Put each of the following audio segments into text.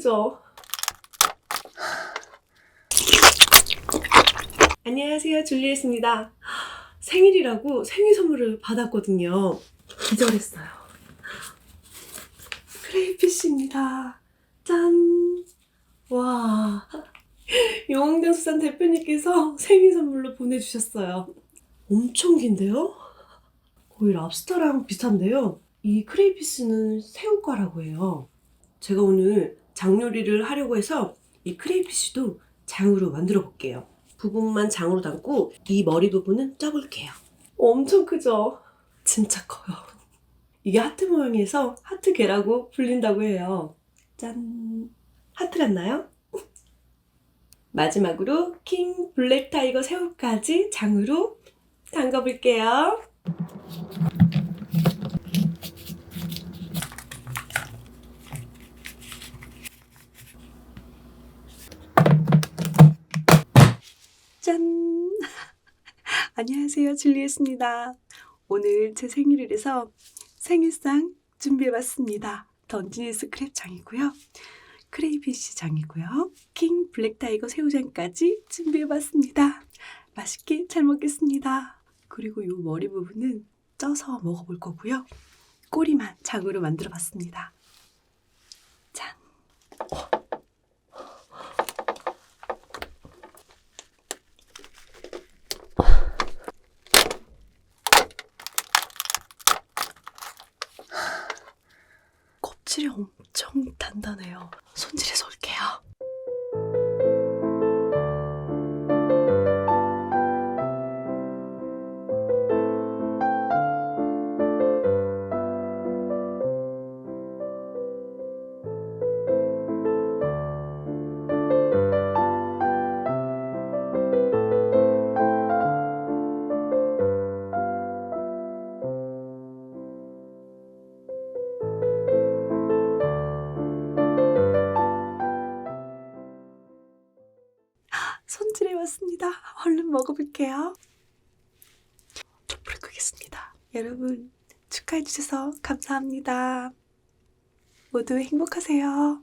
크죠? 안녕하세요, 줄리엣입니다. 생일이라고 생일 선물을 받았거든요. 기절했어요. 크레이피쉬입니다. 짠! 와. 용왕대 수산 대표님께서 생일 선물로 보내주셨어요. 엄청 긴데요? 거의 랍스터랑 비슷한데요. 이 크레이피스는 새우과라고 해요. 제가 오늘 장 요리를 하려고 해서 이 크레이피스도 장으로 만들어 볼게요. 부분만 장으로 담고 이 머리 부분은 쪄볼게요. 엄청 크죠? 진짜 커요. 이게 하트 모양이어서 하트게라고 불린다고 해요. 짠! 하트 같나요? 마지막으로 킹 블랙 타이거 새우까지 장으로 담가볼게요. 짠! 안녕하세요. 줄리엣입니다. 오늘 제 생일이라서 생일상 준비해봤습니다. 던지니스 크랩장이고요. 크레이피쉬 장이고요. 킹 블랙타이거 새우장까지 준비해봤습니다. 맛있게 잘 먹겠습니다. 그리고 이 머리 부분은 쪄서 먹어볼 거고요. 꼬리만 장으로 만들어봤습니다. 짠! 껍질이 엄청 단단해요. 손질해서 올게 먹어볼게요. 불 끄겠습니다. 여러분 축하해 주셔서 감사합니다. 모두 행복하세요.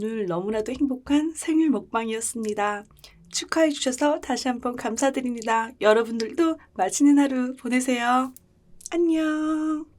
오늘 너무나도 행복한 생일 먹방이었습니다. 축하해 주셔서 다시 한번 감사드립니다. 여러분들도 맛있는 하루 보내세요. 안녕.